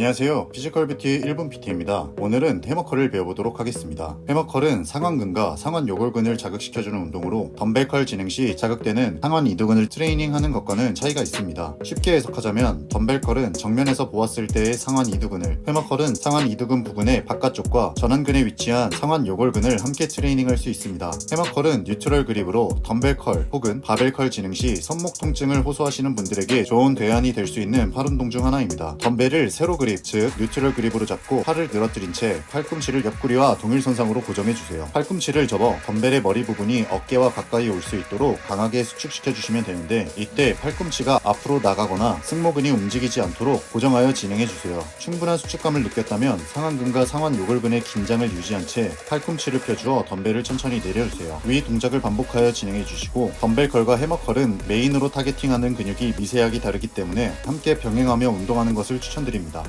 안녕하세요. 피지컬 뷰티 1분 PT입니다. 오늘은 해머컬을 배워보도록 하겠습니다. 해머컬은 상완근과 상완 요골근을 자극시켜주는 운동으로 덤벨컬 진행 시 자극되는 상완 이두근을 트레이닝하는 것과는 차이가 있습니다. 쉽게 해석하자면 덤벨컬은 정면에서 보았을 때의 상완 이두근을, 해머컬은 상완 이두근 부근의 바깥쪽과 전완근에 위치한 상완 요골근을 함께 트레이닝할 수 있습니다. 해머컬은 뉴트럴 그립으로 덤벨컬 혹은 바벨컬 진행 시 손목 통증을 호소하시는 분들에게 좋은 대안이 될 수 있는 팔 운동 중 하나입니다. 덤벨을 세로 그립, 즉 뉴트럴 그립으로 잡고 팔을 늘어뜨린 채 팔꿈치를 옆구리와 동일선상으로 고정해주세요. 팔꿈치를 접어 덤벨의 머리 부분이 어깨와 가까이 올 수 있도록 강하게 수축시켜 주시면 되는데 이때 팔꿈치가 앞으로 나가거나 승모근이 움직이지 않도록 고정하여 진행해 주세요. 충분한 수축감을 느꼈다면 상완근과 상완 요골근의 긴장을 유지한 채 팔꿈치를 펴주어 덤벨을 천천히 내려주세요. 위 동작을 반복하여 진행해 주시고 덤벨 컬과 해머컬은 메인으로 타겟팅하는 근육이 미세하게 다르기 때문에 함께 병행하며 운동하는 것을 추천드립니다.